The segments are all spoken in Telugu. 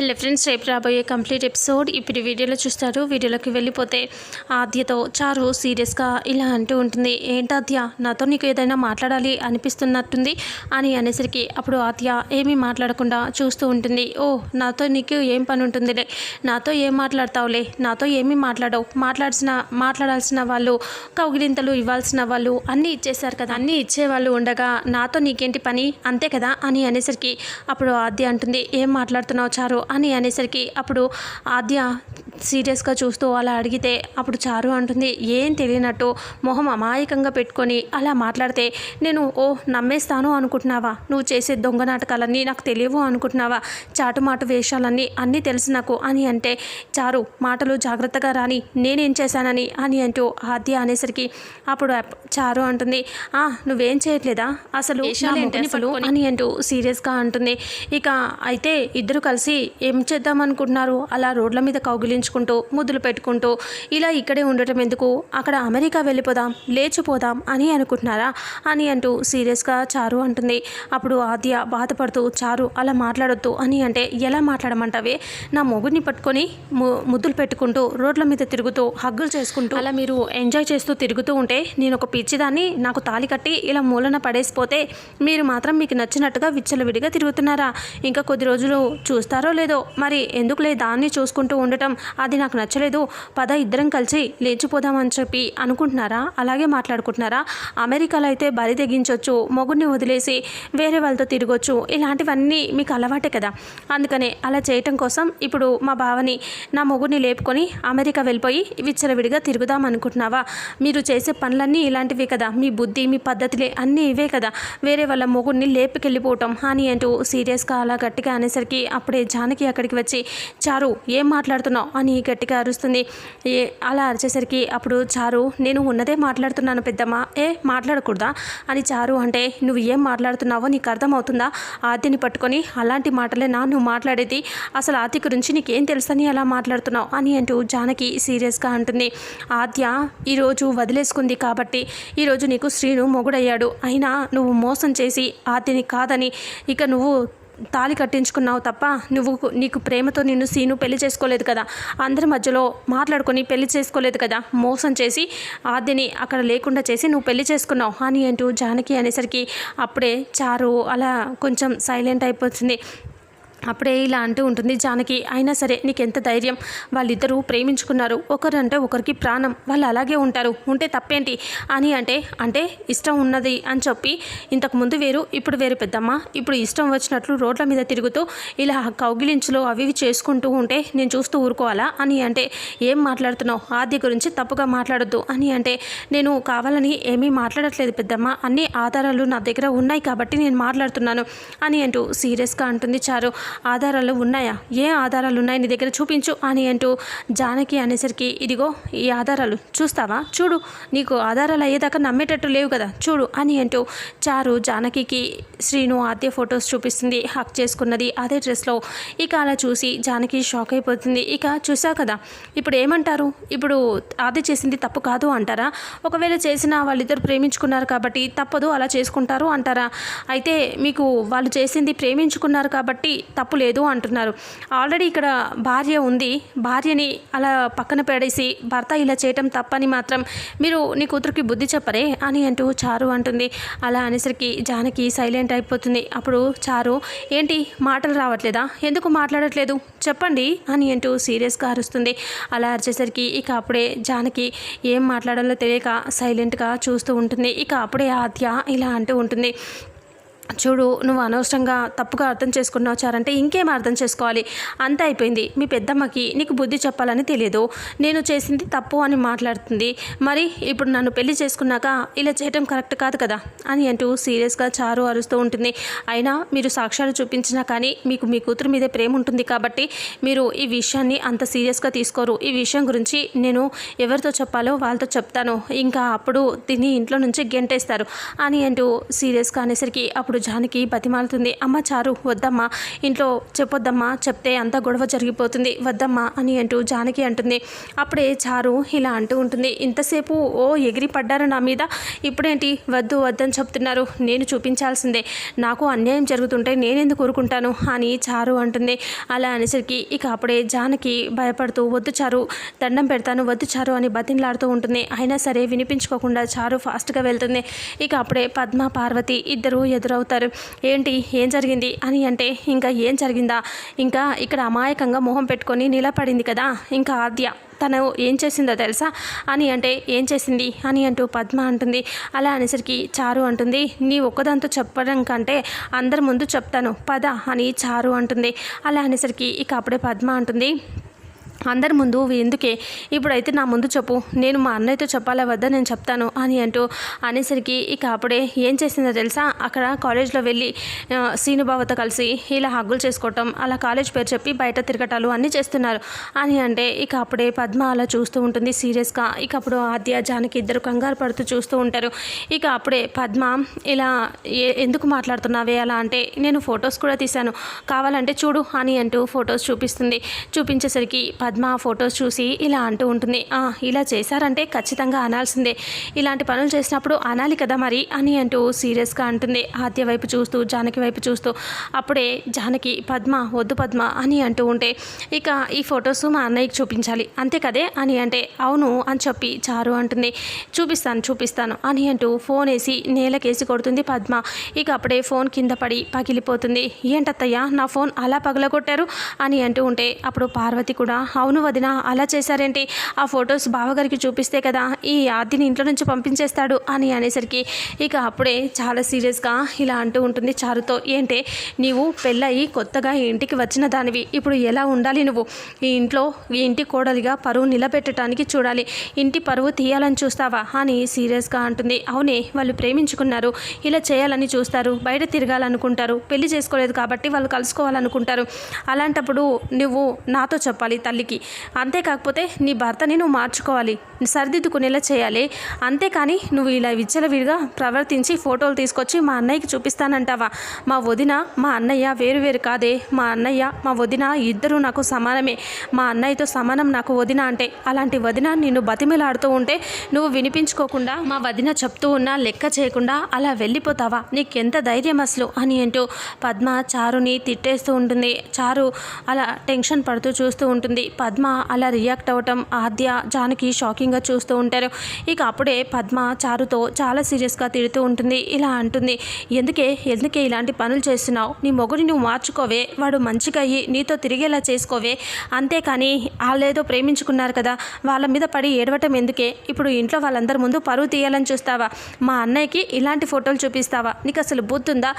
హలో ఫ్రెండ్స్ రేపు రాబోయే కంప్లీట్ ఎపిసోడ్ ఇప్పుడు వీడియోలో చూస్తారు. వీడియోలోకి వెళ్ళిపోతే ఆద్యతో చారు సీరియస్గా ఇలా అంటూ ఉంటుంది. ఏంటి నాతో నీకు ఏదైనా మాట్లాడాలి అనిపిస్తున్నట్టుంది? అని అనేసరికి అప్పుడు ఆద్య ఏమీ మాట్లాడకుండా చూస్తూ ఉంటుంది. ఓ నాతో నీకు ఏం పని ఉంటుందిలే నాతో ఏం మాట్లాడతావులే? నాతో ఏమీ మాట్లాడవు. మాట్లాడాల్సిన మాట్లాడాల్సిన వాళ్ళు కౌగిలింతలు ఇవ్వాల్సిన వాళ్ళు అన్నీ ఇచ్చేశారు కదా. అన్నీ ఇచ్చేవాళ్ళు ఉండగా నాతో నీకేంటి పని? అంతే కదా? అని అనేసరికి అప్పుడు ఆద్య అంటుంది. ఏం మాట్లాడుతున్నావు చారు? అని అనేసరికి అప్పుడు ఆద్య సీరియస్గా చూస్తూ అలా అడిగితే అప్పుడు చారు అంటుంది ఏం తెలియనట్టు మొహం అమాయకంగా పెట్టుకొని అలా మాట్లాడితే నేను ఓ నమ్మేస్తాను అనుకుంటున్నావా? నువ్వు చేసే దొంగ నాటకాలన్నీ నాకు తెలియవు అనుకుంటున్నావా? చాటుమాటు వేషాలన్నీ అన్నీ తెలుసు నాకు అని అంటే చారు మాటలు జాగ్రత్తగా రాని నేనేం చేశానని అని అంటూ ఆద్య అనేసరికి అప్పుడు అప్- చారు అంటుంది ఆ నువ్వేం చేయట్లేదా? అసలు అని అంటూ సీరియస్గా అంటుంది ఇక అయితే ఇద్దరు కలిసి ఏం చేద్దాం అనుకుంటున్నారు అలా రోడ్ల మీద పెంచుకుంటూ ముద్దులు పెట్టుకుంటూ ఇలా ఇక్కడే ఉండటం ఎందుకు? అక్కడ అమెరికా వెళ్ళిపోదాం లేచిపోదాం అని అనుకుంటున్నారా? అని అంటూ సీరియస్గా చారు అంటుంది. అప్పుడు ఆద్య బాధపడుతూ చారు అలా మాట్లాడొద్దు అని అంటే ఎలా మాట్లాడమంటావే? నా మొగుడిని పట్టుకొని ము ముద్దులు పెట్టుకుంటూ రోడ్ల మీద తిరుగుతూ హగ్గులు చేసుకుంటూ అలా మీరు ఎంజాయ్ చేస్తూ తిరుగుతూ ఉంటే నేను ఒక పిచ్చిదాన్ని నాకు తాలి కట్టి ఇలా మూలన పడేసిపోతే మీరు మాత్రం మీకు నచ్చినట్టుగా విచ్చలవిడిగా తిరుగుతున్నారా? ఇంకా కొద్ది రోజులు చూస్తారో లేదో? మరి ఎందుకులే దాన్ని చూసుకుంటూ ఉండటం? అది నాకు నచ్చలేదు. పద ఇద్దరం కలిసి లేచిపోదామని చెప్పి అనుకుంటున్నారా? అలాగే మాట్లాడుకుంటున్నారా? అమెరికాలో అయితే బరి తెగించవచ్చు మొగుడిని వదిలేసి వేరే వాళ్ళతో తిరగొచ్చు. ఇలాంటివన్నీ మీకు అలవాటే కదా. అందుకనే అలా చేయటం కోసం ఇప్పుడు మా బావని నా మొగుడిని లేపుకొని అమెరికా వెళ్ళిపోయి విచ్చలవిడిగా తిరుగుదాం అనుకుంటున్నావా? మీరు చేసే పనులన్నీ ఇలాంటివే కదా. మీ బుద్ధి మీ పద్ధతులే అన్నీ ఇవే కదా. వేరే వాళ్ళ మొగుడిని లేపుకెళ్ళిపోవటం. అని అంటూ సీరియస్గా అలా గట్టిగా అనేసరికి అప్పుడే జానకి అక్కడికి వచ్చి చారు ఏం మాట్లాడుతున్నావు? అని గట్టిగా అరుస్తుంది. ఏ అలా అరిచేసరికి అప్పుడు చారు నేను ఉన్నదే మాట్లాడుతున్నాను పెద్దమ్మ. ఏ మాట్లాడకూడదా? అని చారు అంటే నువ్వు ఏం మాట్లాడుతున్నావో నీకు అర్థమవుతుందా? ఆద్యని పట్టుకొని అలాంటి మాటలే నా నువ్వు మాట్లాడేది. అసలు ఆద్య గురించి నీకేం తెలుసని అలా మాట్లాడుతున్నావు? అని అంటూ జానకి సీరియస్గా అంటుంది. ఆద్య ఈరోజు వదిలేసుకుంది కాబట్టి ఈరోజు నీకు శ్రీను మొగుడయ్యాడు. అయినా నువ్వు మోసం చేసి ఆద్యని కాదని ఇక నువ్వు తాళి కట్టించుకున్నావు తప్ప నువ్వు నీకు ప్రేమతో నిన్ను సీను పెళ్ళి చేసుకోలేదు కదా. అందరి మధ్యలో మాట్లాడుకొని పెళ్ళి చేసుకోలేదు కదా. మోసం చేసి ఆద్యని అక్కడ లేకుండా చేసి నువ్వు పెళ్ళి చేసుకున్నావు. అని అంటూ జానకి అనేసరికి అప్పుడే చారు అలా కొంచెం సైలెంట్ అయిపోతుంది. అప్పుడే ఇలా అంటూ ఉంటుంది జానకి అయినా సరే నీకెంత ధైర్యం? వాళ్ళిద్దరూ ప్రేమించుకున్నారు. ఒకరంటే ఒకరికి ప్రాణం. వాళ్ళు అలాగే ఉంటారు. ఉంటే తప్పేంటి? అని అంటే అంటే ఇష్టం ఉన్నది అని చెప్పి ఇంతకు ముందు వేరు ఇప్పుడు వేరు పెద్దమ్మ. ఇప్పుడు ఇష్టం వచ్చినట్లు రోడ్ల మీద తిరుగుతూ ఇలా కౌగిలించులు అవి ఇవి చేసుకుంటూ ఉంటే నేను చూస్తూ ఊరుకోవాలా? అని అంటే ఏం మాట్లాడుతున్నావు? ఆద్య గురించి తప్పుగా మాట్లాడొద్దు. అని అంటే నేను కావాలని ఏమీ మాట్లాడట్లేదు పెద్దమ్మ. అన్ని ఆధారాలు నా దగ్గర ఉన్నాయి కాబట్టి నేను మాట్లాడుతున్నాను. అని అంటూ సీరియస్గా అంటుంది చారు. ఆధారాలు ఉన్నాయా? ఏ ఆధారాలు ఉన్నాయి? నీ దగ్గర చూపించు అని అంటూ జానకి అనేసరికి ఇదిగో ఈ ఆధారాలు చూస్తావా? చూడు నీకు ఆధారాలు అయ్యేదాకా నమ్మేటట్టు లేవు కదా? చూడు అని అంటూ చారు జానకికి శ్రీను ఆద్య ఫొటోస్ చూపిస్తుంది హక్ చేసుకున్నది అదే డ్రెస్లో. ఇక అలా చూసి జానకి షాక్ అయిపోతుంది. ఇక చూసా కదా ఇప్పుడు ఏమంటారు? ఇప్పుడు ఆది చేసింది తప్పు కాదు అంటారా? ఒకవేళ చేసిన వాళ్ళిద్దరు ప్రేమించుకున్నారు కాబట్టి తప్పదు అలా చేసుకుంటారు అంటారా? అయితే మీకు వాళ్ళు చేసింది ప్రేమించుకున్నారు కాబట్టి తప్పు లేదు అంటున్నారు. ఆల్రెడీ ఇక్కడ భార్య ఉంది. భార్యని అలా పక్కన పడేసి భర్త ఇలా చేయటం తప్పని మాత్రం మీరు నీ కూతురికి బుద్ధి చెప్పరే అని అంటూ చారు అంటుంది. అలా అనేసరికి జానకి సైలెంట్ అయిపోతుంది. అప్పుడు చారు ఏంటి? మాటలు రావట్లేదా? ఎందుకు మాట్లాడట్లేదు? చెప్పండి అని అంటూ సీరియస్గా అరుస్తుంది. అలా అరిచేసరికి ఇక అప్పుడే జానకి ఏం మాట్లాడాలో తెలియక సైలెంట్గా చూస్తూ ఉంటుంది. ఇక అప్పుడే ఆద్య ఇలా అంటూ ఉంటుంది. చూడు నువ్వు అనవసరంగా తప్పుగా అర్థం చేసుకున్నావు చారంటే ఇంకేం అర్థం చేసుకోవాలి? అంత అయిపోయింది. మీ పెద్దమ్మకి నీకు బుద్ధి చెప్పాలని తెలియదు నేను చేసింది తప్పు అని మాట్లాడుతుంది. మరి ఇప్పుడు నన్ను పెళ్ళి చేసుకున్నాక ఇలా చేయటం కరెక్ట్ కాదు కదా? అని అంటూ సీరియస్గా చారు అరుస్తూ ఉంటుంది. అయినా మీరు సాక్ష్యాలు చూపించినా కానీ మీకు మీ కూతురు మీదే ప్రేమ ఉంటుంది కాబట్టి మీరు ఈ విషయాన్ని అంత సీరియస్గా తీసుకోరు. ఈ విషయం గురించి నేను ఎవరితో చెప్పాలో వాళ్ళతో చెప్తాను. ఇంకా అప్పుడు దీన్ని ఇంట్లో నుంచి గెంటేస్తారు. అని అంటూ సీరియస్గా అనేసరికి అప్పుడు అప్పుడు జానకి బతిమాలుతుంది. అమ్మ చారు వద్దమ్మా ఇంట్లో చెప్పొద్దమ్మా చెప్తే అంత గొడవ జరిగిపోతుంది. వద్దమ్మా అని అంటూ జానకి అంటుంది. అప్పుడే చారు ఇలా అంటూ ఉంటుంది. ఇంతసేపు ఓ ఎగిరి పడ్డారు నా మీద. ఇప్పుడేంటి? వద్దు వద్దని చెప్తున్నారు. నేను చూపించాల్సిందే. నాకు అన్యాయం జరుగుతుంటే నేనెందుకు కోరుకుంటాను అని చారు అంటుంది. అలా అనేసరికి ఇక అప్పుడే జానకి భయపడుతూ వద్దు చారు దండం పెడతాను వద్దు చారు అని బతిన్లాడుతూ ఉంటుంది. అయినా సరే వినిపించుకోకుండా చారు ఫాస్ట్గా వెళ్తుంది. ఇక అప్పుడే పద్మ పార్వతి ఇద్దరు ఎదురవుతారు. ఏంటి? ఏం జరిగింది? అని అంటే ఇంకా ఏం జరిగిందా? ఇంకా ఇక్కడ అమాయకంగా మొహం పెట్టుకొని నిలబడింది కదా? ఇంకా ఆద్య తను ఏం చేసిందో తెలుసా? అని అంటే ఏం చేసింది? అని అంటూ పద్మ అంటుంది. అలా అనేసరికి చారు అంటుంది. నీ ఒక్కదాంతో చెప్పడం కంటే అందరి ముందు చెప్తాను. పద అని చారు అంటుంది. అలా అనేసరికి ఇక అప్పుడే పద్మ అంటుంది. అందరి ముందు ఎందుకే? ఇప్పుడైతే నా ముందు చెప్పు. నేను మా అన్నయ్యతో చెప్పాలా వద్దా? నేను చెప్తాను అని అంటూ అనేసరికి ఇక అప్పుడే ఏం చేసిందో తెలుసా? అక్కడ కాలేజ్లో వెళ్ళి సీనుబావతో కలిసి ఇలా హగ్గులు చేసుకోవటం అలా కాలేజ్ పేరు చెప్పి బయట తిరగటాలు అన్నీ చేస్తున్నారు అని అంటే ఇక అప్పుడే పద్మ అలా చూస్తూ ఉంటుంది సీరియస్గా. ఇక అప్పుడు ఆద్య జానకి ఇద్దరు కంగారు పడుతూ చూస్తూ ఉంటారు. ఇక అప్పుడే పద్మ ఇలా ఎందుకు మాట్లాడుతున్నావే అలా అంటే నేను ఫొటోస్ కూడా తీశాను. కావాలంటే చూడు అని అంటూ ఫొటోస్ చూపిస్తుంది. చూపించేసరికి పద్మ పద్మ ఫొటోస్ చూసి ఇలా అంటూ ఉంటుంది. ఇలా చేశారంటే ఖచ్చితంగా అనాల్సిందే. ఇలాంటి పనులు చేసినప్పుడు అనాలి కదా మరి అని అంటూ సీరియస్గా అంటుంది. ఆద్య వైపు చూస్తూ జానకి వైపు చూస్తూ అప్పుడే జానకి పద్మ వద్దు పద్మ అని అంటూ ఉంటే ఇక ఈ ఫొటోస్ మా అన్నయ్యకి చూపించాలి. అంతే కదే అని అంటే అవును అని చెప్పి చారు అంటుంది. చూపిస్తాను చూపిస్తాను అని అంటూ ఫోన్ వేసి నేలకేసి కొడుతుంది పద్మ. ఇక అప్పుడే ఫోన్ కింద పడి పగిలిపోతుంది. ఏంటత్తయ్యా నా ఫోన్ అలా పగలగొట్టారు అని అంటూ ఉంటే అప్పుడు పార్వతి కూడా అవును వదిన అలా చేశారేంటి? ఆ ఫొటోస్ బావగారికి చూపిస్తే కదా ఈ ఆదిని ఇంట్లో నుంచి పంపించేస్తాడు అని అనేసరికి ఇక అప్పుడే చాలా సీరియస్గా ఇలా అంటూ ఉంటుంది చారుతో. ఏంటే నీవు పెళ్ళయి కొత్తగా ఇంటికి వచ్చిన దానివి. ఇప్పుడు ఎలా ఉండాలి నువ్వు? ఈ ఇంట్లో ఈ ఇంటి కోడలిగా పరువు నిలబెట్టడానికి చూడాలి. ఇంటి పరువు తీయాలని చూస్తావా అని సీరియస్గా అంటుంది. అవునే వాళ్ళు ప్రేమించుకున్నారు. ఇలా చేయాలని చూస్తారు. బయట తిరగాలనుకుంటారు. పెళ్ళి చేసుకోలేదు కాబట్టి వాళ్ళు కలుసుకోవాలనుకుంటారు. అలాంటప్పుడు నువ్వు నాతో చెప్పాలి తల్లి పెళ్ళికి అంతేకాకపోతే నీ భర్తని నువ్వు మార్చుకోవాలి. సరిదిద్దుకునేలా చేయాలి. అంతేకాని నువ్వు ఇలా విచ్చలవిడిగా ప్రవర్తించి ఫోటోలు తీసుకొచ్చి మా అన్నయ్యకి చూపిస్తానంటావా? మా వదిన మా అన్నయ్య వేరు వేరు కాదే. మా అన్నయ్య మా వదిన ఇద్దరు నాకు సమానమే. మా అన్నయ్యతో సమానం నాకు వదిన అంటే. అలాంటి వదిన నిన్ను బతిమిలాడుతూ ఉంటే నువ్వు వినిపించుకోకుండా మా వదిన చెప్తూ ఉన్నా లెక్క చేయకుండా అలా వెళ్ళిపోతావా? నీకెంత ధైర్యం అసలు? అని అంటూ పద్మ చారుని తిట్టేస్తూ ఉంటుంది. చారు అలా టెన్షన్ పడుతూ చూస్తూ ఉంటుంది. పద్మ అలా రియాక్ట్ అవ్వటం ఆద్య జానకి షాకింగ్గా చూస్తూ ఉంటారు. ఇక అప్పుడే పద్మ చారుతో చాలా సీరియస్గా తిడుతూ ఉంటుంది. ఇలా అంటుంది ఎందుకే ఎందుకే ఇలాంటి పనులు చేస్తున్నావు? నీ మొగుడిని నువ్వు మార్చుకోవే. వాడు మంచిగా అయ్యి నీతో తిరిగేలా చేసుకోవే. అంతేకాని వాళ్ళేదో ప్రేమించుకున్నారు కదా వాళ్ళ మీద పడి ఏడవటం ఎందుకే? ఇప్పుడు ఇంట్లో వాళ్ళందరి ముందు పరువు తీయాలని చూస్తావా? మా అన్నయ్యకి ఇలాంటి ఫోటోలు చూపిస్తావా? నీకు అసలు బుద్ధుందా?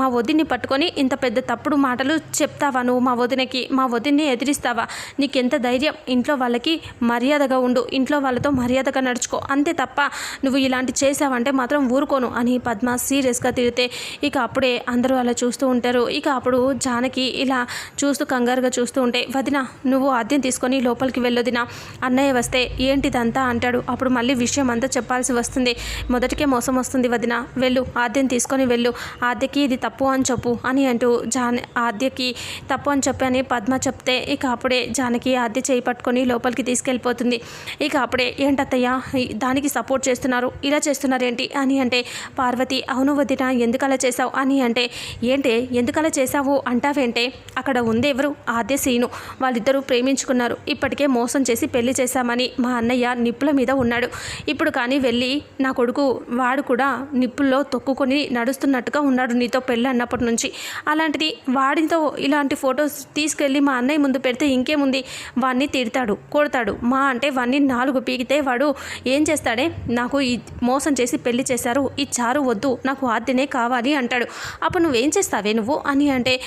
మా వదిన్ని పట్టుకొని ఇంత పెద్ద తప్పుడు మాటలు చెప్తావా నువ్వు మా వదినకి? మా వదిన్ని ఎదిరిస్తావా? నీకెంత ధైర్యం? ఇంట్లో వాళ్ళకి మర్యాదగా ఉండు. ఇంట్లో వాళ్ళతో మర్యాదగా నడుచుకో. అంతే తప్ప నువ్వు ఇలాంటి చేసావంటే మాత్రం ఊరుకోను అని పద్మ సీరియస్గా తిడితే ఇక అప్పుడే అందరూ అలా చూస్తూ ఉంటారు. ఇక అప్పుడు జానకి ఇలా చూస్తూ కంగారుగా చూస్తూ ఉంటే వదిన నువ్వు ఆద్యం తీసుకొని లోపలికి వెళ్ళొదినా అన్నయ్య వస్తే ఏంటిదంతా అంటాడు. అప్పుడు మళ్ళీ విషయం అంతా చెప్పాల్సి వస్తుంది. మొదటికే మోసం వస్తుంది వదిన. వెళ్ళు ఆద్యం తీసుకొని వెళ్ళు. ఆద్యకి ఇది తప్పు అని చెప్పు అని అంటూ జాన ఆద్యకి తప్పు అని చెప్పి అని పద్మ చెప్తే ఇక అప్పుడే జానకి ఆద్య చేయి పట్టుకొని లోపలికి తీసుకెళ్ళిపోతుంది. ఇక అప్పుడే ఏంటత్తయ్య దానికి సపోర్ట్ చేస్తున్నారు ఇలా చేస్తున్నారేంటి? అని అంటే పార్వతి అవును వదిన ఎందుకు అలా చేసావు అని అంటే ఏంటే ఎందుకు అలా చేసావు అంటావేంటే అక్కడ ఉంది ఎవరు ఆద్య సీను. వాళ్ళిద్దరూ ప్రేమించుకున్నారు. ఇప్పటికే మోసం చేసి పెళ్ళి చేశామని మా అన్నయ్య నిప్పుల మీద ఉన్నాడు. ఇప్పుడు కానీ వెళ్ళి నా కొడుకు వాడు కూడా నిప్పుల్లో తొక్కుకొని నడుస్తున్నట్టుగా ఉన్నాడు నీతో పెళ్ళి అన్నప్పటి నుంచి. అలాంటిది వాడితో ఇలాంటి ఫొటోస్ తీసుకెళ్ళి మా అన్నయ్య ముందు పెడితే ఇంకేముంది? వాడిని తిడతాడు కొడతాడు. మా అంటే వాడిని నాలుగు పీకితే వాడు ఏం చేస్తాడే? నాకు ఈ మోసం చేసి పెళ్ళి చేశారు ఈ చారు వద్దు నాకు ఆద్యనే కావాలి అంటాడు. అప్పుడు నువ్వేం చేస్తావే నువ్వు? అని అంటే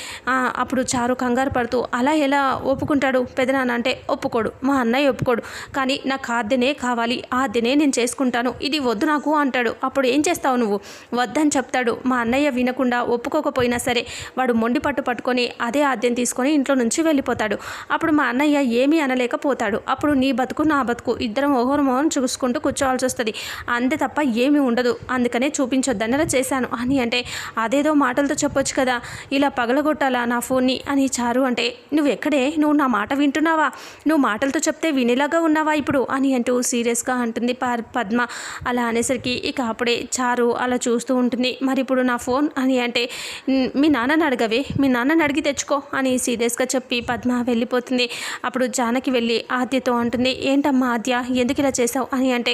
అప్పుడు చారు కంగారు పడుతూ అలా ఎలా ఒప్పుకుంటాడు పెదనాన్న అంటే ఒప్పుకోడు. మా అన్నయ్య ఒప్పుకోడు. కానీ నాకు ఆద్యనే కావాలి ఆద్యనే నేను చేసుకుంటాను. ఇది వద్దు నాకు అంటాడు. అప్పుడు ఏం చేస్తావు నువ్వు? వద్దని చెప్తాడు. మా అన్నయ్య వినకుండా ఒప్పుకోకపోయినా సరే వాడు మొండి పట్టు పట్టుకొని అదే ఆద్యం తీసుకొని ఇంట్లో నుంచి వెళ్ళిపోతాడు. అప్పుడు మా అన్నయ్య అన్నయ్య ఏమీ అనలేకపోతాడు. అప్పుడు నీ బతుకు నా బతుకు ఇద్దరం ఓహోరు మోహన్ చూసుకుంటూ కూర్చోవాల్సి వస్తుంది. అంతే తప్ప ఏమీ ఉండదు. అందుకనే చూపించొద్దన్నలా చేశాను. అని అంటే అదేదో మాటలతో చెప్పొచ్చు కదా. ఇలా పగలగొట్టాలా నా ఫోన్ని? అని చారు అంటే నువ్వు ఎక్కడే నువ్వు నా మాట వింటున్నావా? నువ్వు మాటలతో చెప్తే వినేలాగా ఉన్నావా ఇప్పుడు? అని అంటూ సీరియస్గా అంటుంది పద్మ. అలా అనేసరికి ఇక అప్పుడే చారు అలా చూస్తూ ఉంటుంది. మరి ఇప్పుడు నా ఫోన్? అని అంటే మీ నాన్నని అడగవే. మీ నాన్నని అడిగి తెచ్చుకో. అని సీరియస్గా చెప్పి పద్మ వెళ్ళిపోతుంది. అప్పుడు జానకి వెళ్ళి ఆద్యతో అంటుంది ఏంటమ్మా ఆద్య? ఎందుకు ఇలా చేసావు అని అంటే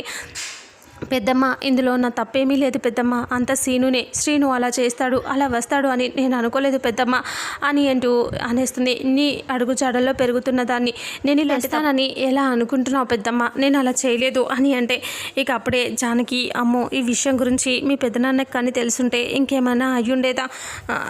పెద్దమ్మ ఇందులో నా తప్పేమీ లేదు పెద్దమ్మ. అంత శ్రీనునే శ్రీను అలా చేస్తాడు అలా వస్తాడు అని నేను అనుకోలేదు పెద్దమ్మ అని అంటూ అనేస్తుంది. నీ అడుగుజాడల్లో పెరుగుతున్న దాన్ని నేను ఇలా ఇస్తానని ఎలా అనుకుంటున్నావు పెద్దమ్మ? నేను అలా చేయలేదు అని అంటే ఇక అప్పుడే జానకి అమ్మో ఈ విషయం గురించి మీ పెద్దనాన్నకి కానీ తెలుసుంటే ఇంకేమైనా అయ్యుండేదా?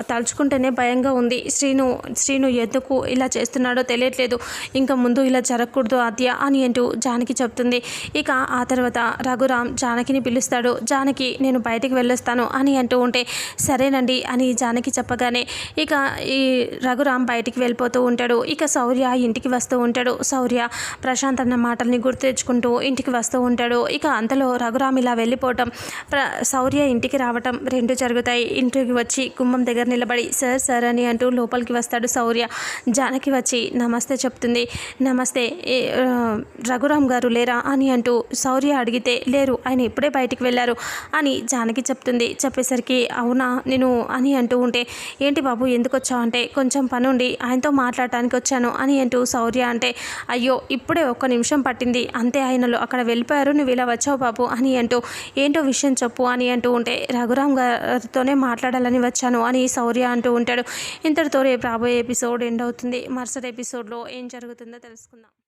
తలుచుకుంటేనే భయంగా ఉంది. శ్రీను శ్రీను ఎందుకు ఇలా చేస్తున్నాడో తెలియట్లేదు. ఇంకా ముందు ఇలా జరగకూడదు ఆద్య అని అంటూ జానకి చెప్తుంది. ఇక ఆ తర్వాత రఘురామ్ జానకిని పిలుస్తాడు. జానకి నేను బయటికి వెళ్ళొస్తాను అని అంటూ ఉంటే సరేనండి అని జానకి చెప్పగానే ఇక ఈ రఘురామ్ బయటికి వెళ్ళిపోతూ ఉంటాడు. ఇక శౌర్య ఇంటికి వస్తూ ఉంటాడు. శౌర్య ప్రశాంత్ అన్న మాటల్ని గుర్తు తెచ్చుకుంటూ ఇంటికి వస్తూ ఉంటాడు. ఇక అంతలో రఘురామ్ ఇలా వెళ్ళిపోవటం ప్ర శౌర్య ఇంటికి రావటం రెండు జరుగుతాయి. ఇంటికి వచ్చి గుమ్మం దగ్గర నిలబడి సార్ సార్ అని అంటూ లోపలికి వస్తాడు శౌర్య. జానకి వచ్చి నమస్తే చెప్తుంది. నమస్తే రఘురామ్ గారు లేరా అని అంటూ శౌర్య అడిగితే లేరు ఆయన ఇప్పుడే బయటికి వెళ్ళారు అని జానకి చెప్తుంది. చెప్పేసరికి అవునా నేను అని అంటూ ఉంటే ఏంటి బాబు ఎందుకు వచ్చావు అంటే కొంచెం పనుండి ఆయనతో మాట్లాడటానికి వచ్చాను అని అంటూ శౌర్య అంటే అయ్యో ఇప్పుడే ఒక్క నిమిషం పట్టింది. అంతే ఆయనలో అక్కడ వెళ్ళిపోయారు నువ్వు ఇలా వచ్చావు బాబు అని అంటూ ఏంటో విషయం చెప్పు అని అంటూ ఉంటే రఘురామ్ గారితోనే మాట్లాడాలని వచ్చాను అని శౌర్య అంటూ ఉంటాడు. ఇంతటితో రేపు రాబోయే ఎపిసోడ్ ఎండ్ అవుతుంది. మరుసటి ఎపిసోడ్లో ఏం జరుగుతుందో తెలుసుకుందాం.